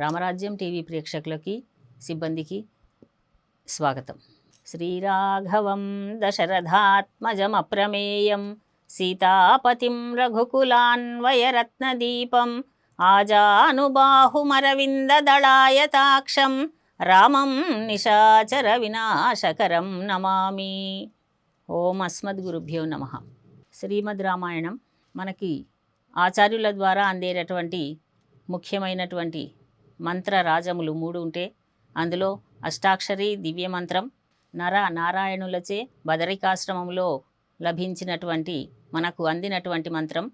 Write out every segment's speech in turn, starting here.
రామరాజ్యం TV ప్రేక్షకులకి సిబ్బందికి స్వాగతం. శ్రీరాఘవం దశరథాత్మజమప్రమేయం సీతాపతిం రఘుకులాన్వయరత్నదీపం ఆజానుబాహుమరవిందదళాయతాక్షం రామం నిశాచర వినాశకరం నమామి. ఓం అస్మద్గురుభ్యో నమ. శ్రీమద్ రామాయణం మనకి ఆచార్యుల ద్వారా అందేటటువంటి ముఖ్యమైనటువంటి మంత్ర రాజములు మూడు ఉంటే అందులో అష్టాక్షరి దివ్య మంత్రం నర నారాయణులచే బదరికాశ్రమంలో లభించినటువంటి మనకు అందినటువంటి మంత్రం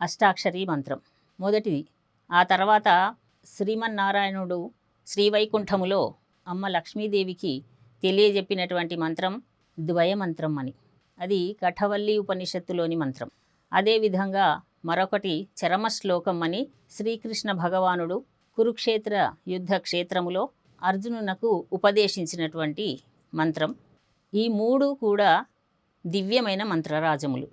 అష్టాక్షరి మంత్రం. మొదటిది ఆ తర్వాత శ్రీమన్నారాయణుడు శ్రీవైకుంఠములో అమ్మ లక్ష్మీదేవికి తెలియజెప్పినటువంటి మంత్రం ద్వయమంత్రం అని. అది కఠవల్లి ఉపనిషత్తులోని మంత్రం. అదేవిధంగా మరొకటి చరమ శ్లోకం అని శ్రీకృష్ణ భగవానుడు కురుక్షేత్ర యుద్ధ క్షేత్రములో అర్జునునకు ఉపదేశించినటువంటి మంత్రం. ఈ మూడు కూడా దివ్యమైన మంత్రరాజములు.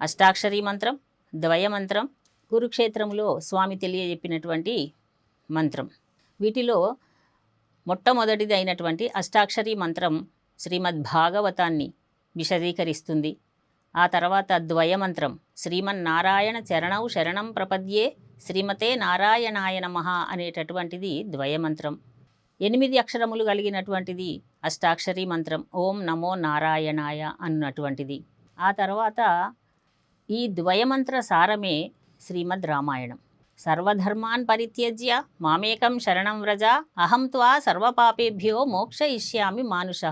అష్టాక్షరీ మంత్రం ద్వయమంత్రం కురుక్షేత్రంలో స్వామి తెలియజెప్పినటువంటి మంత్రం. వీటిలో మొట్టమొదటిది అయినటువంటి అష్టాక్షరీ మంత్రం శ్రీమద్ భాగవతాన్ని విశదీకరిస్తుంది. ఆ తర్వాత ద్వయమంత్రం శ్రీమన్నారాయణ చరణౌ శరణం ప్రపద్యే శ్రీమతే నారాయణాయ నమ అనేటటువంటిది ద్వయమంత్రం. ఎనిమిది అక్షరములు కలిగినటువంటిది అష్టాక్షరి మంత్రం ఓం నమో నారాయణాయ అన్నటువంటిది. ఆ తర్వాత ఈ ద్వయమంత్ర సారమే శ్రీమద్ రామాయణం. సర్వధర్మాన్ పరిత్యజ్య మామేకం శరణం వ్రజ అహం త్వా సర్వపాపేభ్యో మోక్షయిష్యామి మానుష.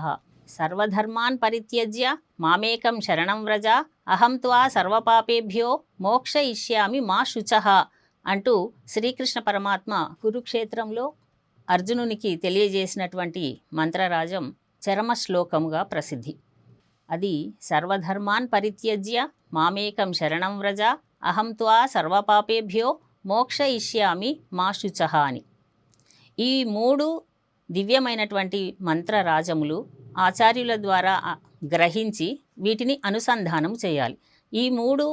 సర్వధర్మాన్ పరిత్యజ్య మామేకం శరణం వ్రజ అహం త్వా సర్వపాపేభ్యో మోక్షయిష్యామి మా శుచ. అంటూ శ్రీకృష్ణ పరమాత్మ కురుక్షేత్రంలో అర్జునునికి తెలియజేసినటువంటి మంత్రరాజం చరమ శ్లోకముగా ప్రసిద్ధి. అది సర్వధర్మాన్ పరిత్యజ్య మామేకం శరణం వ్రజ అహం త్వా సర్వపాపేభ్యో మోక్షయిష్యామి మా శుచః అని. ఈ మూడు దివ్యమైనటువంటి మంత్రరాజములు ఆచార్యుల ద్వారా గ్రహించి వీటిని అనుసంధానం చేయాలి. ఈ మూడు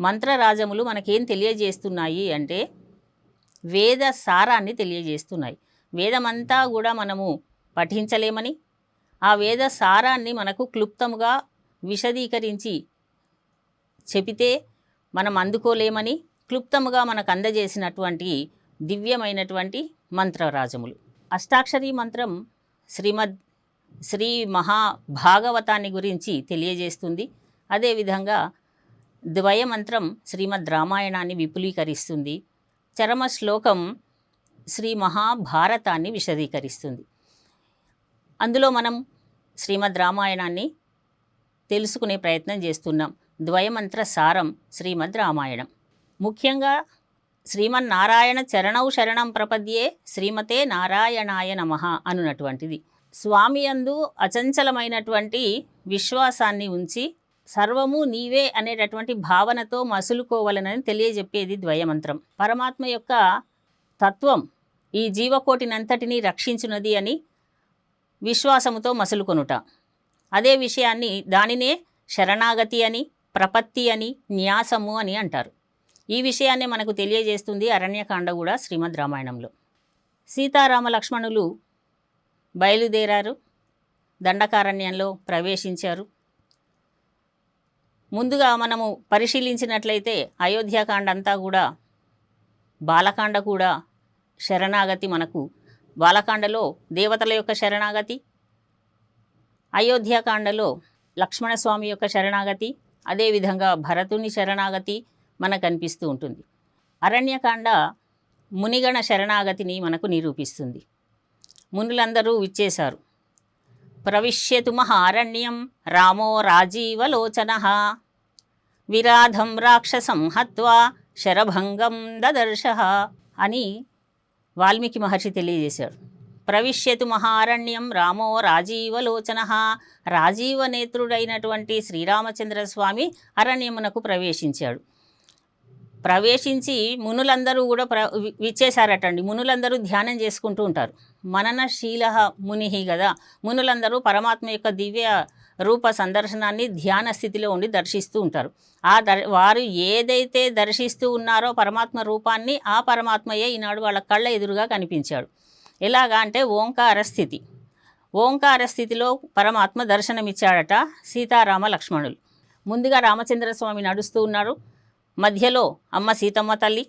మంత్రరాజములు మనకేం తెలియజేస్తున్నాయి అంటే వేద సారాన్ని తెలియజేస్తున్నాయి. వేదమంతా కూడా మనము పఠించలేమని ఆ వేద సారాన్ని మనకు క్లుప్తముగా విశదీకరించి చెబితే మనం అందుకోలేమని క్లుప్తముగా మనకు అందజేసినటువంటి దివ్యమైనటువంటి మంత్రరాజములు. అష్టాక్షరీ మంత్రం శ్రీమద్ శ్రీ మహాభాగవతాన్ని గురించి తెలియజేస్తుంది. అదేవిధంగా ద్వయమంత్రం శ్రీమద్ రామాయణాన్ని విపులీకరిస్తుంది. చరమ శ్లోకం శ్రీ మహాభారతాన్ని విశదీకరిస్తుంది. అందులో మనం శ్రీమద్ రామాయణాన్ని తెలుసుకునే ప్రయత్నం చేస్తున్నాం. ద్వయమంత్ర సారం శ్రీమద్ రామాయణం. ముఖ్యంగా శ్రీమన్నారాయణ చరణౌ శరణం ప్రపద్యే శ్రీమతే నారాయణాయ నమ అనున్నటువంటిది. స్వామి అందు అచంచలమైనటువంటి విశ్వాసాన్ని ఉంచి సర్వము నీవే అనేటటువంటి భావనతో మసులుకోవాలనని తెలియజెప్పేది ద్వయమంత్రం. పరమాత్మ యొక్క తత్వం ఈ జీవకోటినంతటినీ రక్షించున్నది అని విశ్వాసముతో మసులుకొనుట. అదే విషయాన్ని దానినే శరణాగతి అని ప్రపత్తి అని న్యాసము అని అంటారు. ఈ విషయాన్ని మనకు తెలియజేస్తుంది అరణ్యకాండ కూడా శ్రీమద్ రామాయణంలో. సీతారామ లక్ష్మణులు బయలుదేరారు దండకారణ్యంలో ప్రవేశించారు. ముందుగా మనము పరిశీలించినట్లయితే అయోధ్యాకాండ అంతా కూడా బాలకాండ కూడా శరణాగతి మనకు. బాలకాండలో దేవతల యొక్క శరణాగతి అయోధ్యాకాండలో లక్ష్మణస్వామి యొక్క శరణాగతి అదేవిధంగా భరతుని శరణాగతి మనకు కనిపిస్తూ ఉంటుంది. అరణ్యకాండ మునిగణ శరణాగతిని మనకు నిరూపిస్తుంది. మునులందరూ విచ్చేశారు. ప్రవిశ్యతు మహారణ్యం. రామో రాజీవలోచన. విరాధం రాక్షసం హత్వా శరభంగం దదర్శ అని వాల్మీకి మహర్షి తెలియజేశాడు. ప్రవిశ్యతు మహారణ్యం రామో రాజీవలోచన. రాజీవ నేత్రుడైనటువంటి శ్రీరామచంద్రస్వామి అరణ్యమునకు ప్రవేశించాడు. ప్రవేశించి మునులందరూ కూడా ప్ర విచ్చేశారటండి. మునులందరూ ధ్యానం చేసుకుంటూ ఉంటారు. మననశీల మునిహి కదా మునులందరూ పరమాత్మ యొక్క దివ్య రూప సందర్శనాన్ని ధ్యాన స్థితిలో ఉండి దర్శిస్తూ ఉంటారు. ఆ దర్ వారు ఏదైతే దర్శిస్తూ ఉన్నారో పరమాత్మ రూపాన్ని ఆ పరమాత్మయే ఈనాడు వాళ్ళ కళ్ళ ఎదురుగా కనిపించాడు. ఎలాగా అంటే ఓంకార స్థితి. ఓంకార స్థితిలో పరమాత్మ దర్శనమిచ్చాడట సీతారామ లక్ష్మణులు. ముందుగా రామచంద్ర స్వామి నడుస్తూ ఉన్నారు మధ్యలో అమ్మ సీతమ్మ తల్లి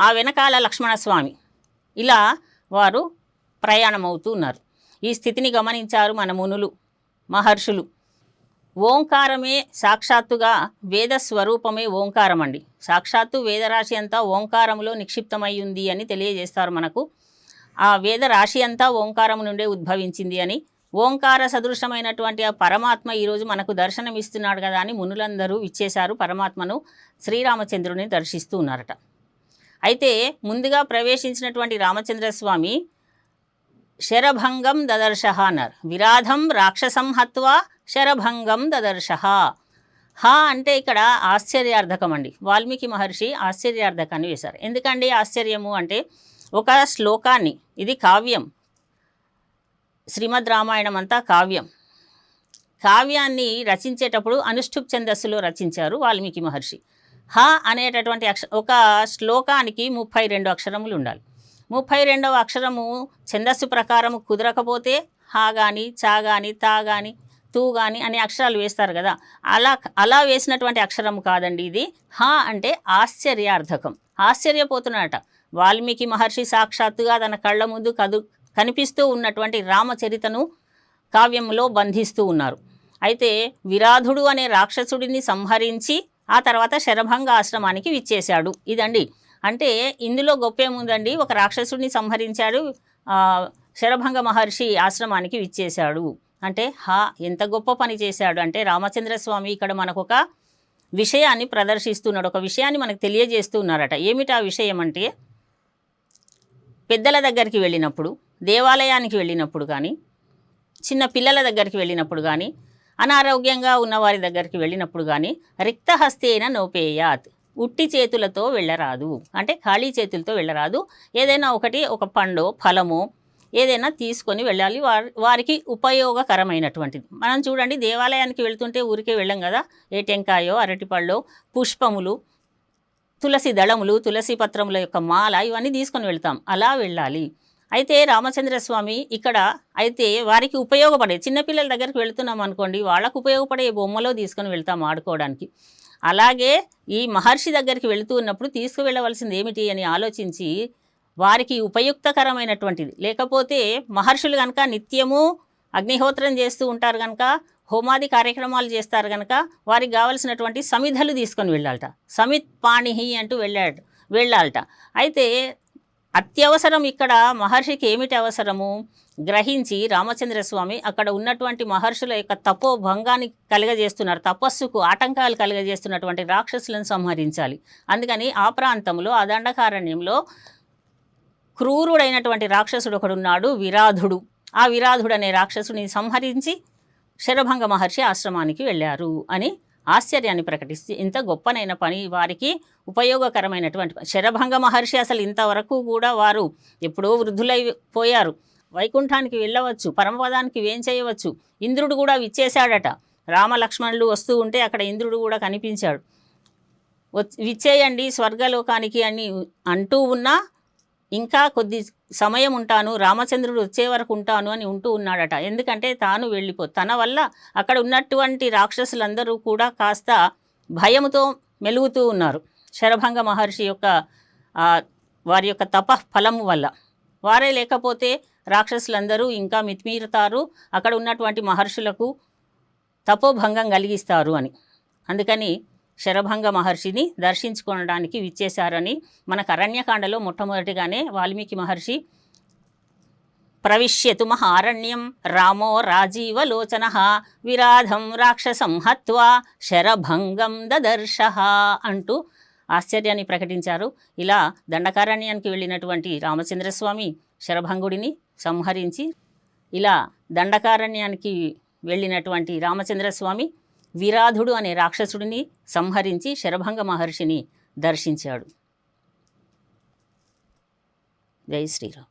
ఆ వెనకాల లక్ష్మణస్వామి. ఇలా వారు ప్రయాణమవుతూ ఉన్నారు ఈ స్థితిని గమనించారు మన మునులు మహర్షులు. ఓంకారమే సాక్షాత్తుగా వేద స్వరూపమే ఓంకారం అండి. సాక్షాత్తు వేదరాశి అంతా ఓంకారంలో నిక్షిప్తమై ఉంది అని తెలియజేస్తారు మనకు. ఆ వేద రాశి అంతా ఓంకారం నుండే ఉద్భవించింది అని ఓంకార సదృశమైనటువంటి ఆ పరమాత్మ ఈరోజు మనకు దర్శనమిస్తున్నాడు కదా అని మునులందరూ ఇచ్చేశారు పరమాత్మను శ్రీరామచంద్రుని దర్శిస్తూ ఉన్నారట. అయితే ముందుగా ప్రవేశించినటువంటి రామచంద్ర స్వామి శరభంగం దదర్శ అన్నారు. విరాధం రాక్షసం హత్వా శరభంగం దదర్శ. హ అంటే ఇక్కడ ఆశ్చర్యార్థకం అండి. వాల్మీకి మహర్షి ఆశ్చర్యార్థకాన్ని వేశారు. ఎందుకండి ఆశ్చర్యము అంటే ఒక శ్లోకాన్ని ఇది కావ్యం శ్రీమద్ రామాయణం అంతా కావ్యం. కావ్యాన్ని రచించేటప్పుడు అనుష్ఠుప్ ఛందస్సులో రచించారు వాల్మీకి మహర్షి. హ అనేటటువంటి అక్ష ఒక శ్లోకానికి ముప్పై రెండు అక్షరములు ఉండాలి. ముప్పై రెండవ అక్షరము ఛందస్సు ప్రకారం కుదరకపోతే హా కానీ చా కానీ తా కానీ తూ కానీ అనే అక్షరాలు వేస్తారు కదా. అలా అలా వేసినటువంటి అక్షరం కాదండి ఇది. హా అంటే ఆశ్చర్యార్థకం. ఆశ్చర్యపోతున్నాడట వాల్మీకి మహర్షి సాక్షాత్తుగా తన కళ్ళ ముందు కదు కనిపిస్తూ ఉన్నటువంటి రామచరితను కావ్యంలో బంధిస్తూ ఉన్నారు. అయితే విరాధుడు అనే రాక్షసుడిని సంహరించి ఆ తర్వాత శరభంగ ఆశ్రమానికి విచ్చేశాడు. ఇదండి. అంటే ఇందులో గొప్ప ఏముందండి ఒక రాక్షసుడిని సంహరించాడు శరభంగ మహర్షి ఆశ్రమానికి విచ్చేశాడు. అంటే హా ఎంత గొప్ప పని చేశాడు. అంటే రామచంద్ర స్వామి ఇక్కడ మనకు ఒక విషయాన్ని ప్రదర్శిస్తున్నాడు. ఒక విషయాన్ని మనకు తెలియజేస్తూ ఉన్నారట. ఏమిటి ఆ విషయం అంటే పెద్దల దగ్గరికి వెళ్ళినప్పుడు దేవాలయానికి వెళ్ళినప్పుడు కానీ చిన్న పిల్లల దగ్గరికి వెళ్ళినప్పుడు కానీ అనారోగ్యంగా ఉన్నవారి దగ్గరికి వెళ్ళినప్పుడు కానీ రిక్తహస్తేన నోపేయాత్. ఉట్టి చేతులతో వెళ్ళరాదు. అంటే ఖాళీ చేతులతో వెళ్ళరాదు. ఏదైనా ఒకటి ఒక పండో ఫలమో ఏదైనా తీసుకొని వెళ్ళాలి. వారి వారికి ఉపయోగకరమైనటువంటిది. మనం చూడండి దేవాలయానికి వెళ్తుంటే ఊరికే వెళ్ళం కదా. ఏ టెంకాయో అరటిపళ్ళో పుష్పములు తులసి దళములు తులసి పత్రముల యొక్క మాల ఇవన్నీ తీసుకొని వెళ్తాం. అలా వెళ్ళాలి. అయితే రామచంద్ర స్వామి ఇక్కడ అయితే వారికి ఉపయోగపడే చిన్నపిల్లల దగ్గరికి వెళ్తున్నాం అనుకోండి వాళ్ళకు ఉపయోగపడే బొమ్మలో తీసుకొని వెళ్తాం ఆడుకోవడానికి. అలాగే ఈ మహర్షి దగ్గరికి వెళుతూ ఉన్నప్పుడు తీసుకువెళ్ళవలసింది ఏమిటి అని ఆలోచించి వారికి ఉపయుక్తకరమైనటువంటిది. లేకపోతే మహర్షులు కనుక నిత్యము అగ్నిహోత్రం చేస్తూ ఉంటారు కనుక హోమాది కార్యక్రమాలు చేస్తారు కనుక వారికి కావలసినటువంటి సమిధలు తీసుకొని వెళ్ళాలట. సమిత్ పాణిహి అంటూ వెళ్ళాడు వెళ్ళాలట. అయితే అత్యవసరం ఇక్కడ మహర్షికి ఏమిటి అవసరము? గ్రహించి రామచంద్ర స్వామి అక్కడ ఉన్నటువంటి మహర్షుల యొక్క తపోభంగాన్ని కలుగజేస్తున్నారు. తపస్సుకు ఆటంకాలు కలుగజేస్తున్నటువంటి రాక్షసులను సంహరించాలి. అందుకని ఆ ప్రాంతంలో ఆ దండకారణ్యంలో క్రూరుడైనటువంటి రాక్షసుడు ఒకడున్నాడు విరాధుడు. ఆ విరాధుడు అనే రాక్షసుని సంహరించి శరభంగ మహర్షి ఆశ్రమానికి వెళ్ళారు అని ఆశ్చర్యాన్ని ప్రకటిస్తే ఇంత గొప్పనైన పని వారికి ఉపయోగకరమైనటువంటి శరభంగ మహర్షి అసలు ఇంతవరకు కూడా వారు ఎప్పుడో వృద్ధులై పోయారు. వైకుంఠానికి వెళ్ళవచ్చు పరమపదానికి వేం చేయవచ్చు. ఇంద్రుడు కూడా విచ్చేశాడట. రామలక్ష్మణులు వస్తూ ఉంటే అక్కడ ఇంద్రుడు కూడా కనిపించాడు. విచ్చేయండి స్వర్గలోకానికి అని అంటూ ఉన్నా ఇంకా కొద్ది సమయం ఉంటాను రామచంద్రుడు వచ్చే వరకు ఉంటాను అని ఉంటూ ఉన్నాడట. ఎందుకంటే తాను వెళ్ళిపో తన వల్ల అక్కడ ఉన్నటువంటి రాక్షసులందరూ కూడా కాస్త భయముతో మెలుగుతూ ఉన్నారు. శరభంగ మహర్షి యొక్క వారి యొక్క తప ఫలము వల్ల. వారే లేకపోతే రాక్షసులందరూ ఇంకా మితిమీరుతారు. అక్కడ ఉన్నటువంటి మహర్షులకు తపోభంగం కలిగిస్తారు అని. అందుకని శరభంగ మహర్షిని దర్శించుకోవడానికి విచ్చేశారని మనకు అరణ్యకాండలో మొట్టమొదటిగానే వాల్మీకి మహర్షి ప్రవిశ్యతు మహారణ్యం రామో రాజీవలోచన విరాధం రాక్షసం హత్వా శరభంగం దదర్శ అంటూ ఆశ్చర్యాన్ని ప్రకటించారు. ఇలా దండకారణ్యానికి వెళ్ళినటువంటి రామచంద్రస్వామి శరభంగుడిని సంహరించి ఇలా దండకారణ్యానికి వెళ్ళినటువంటి రామచంద్రస్వామి విరాధుడు అనే రాక్షసుడిని సంహరించి శరభంగ మహర్షిని దర్శించాడు. జై శ్రీరామ్.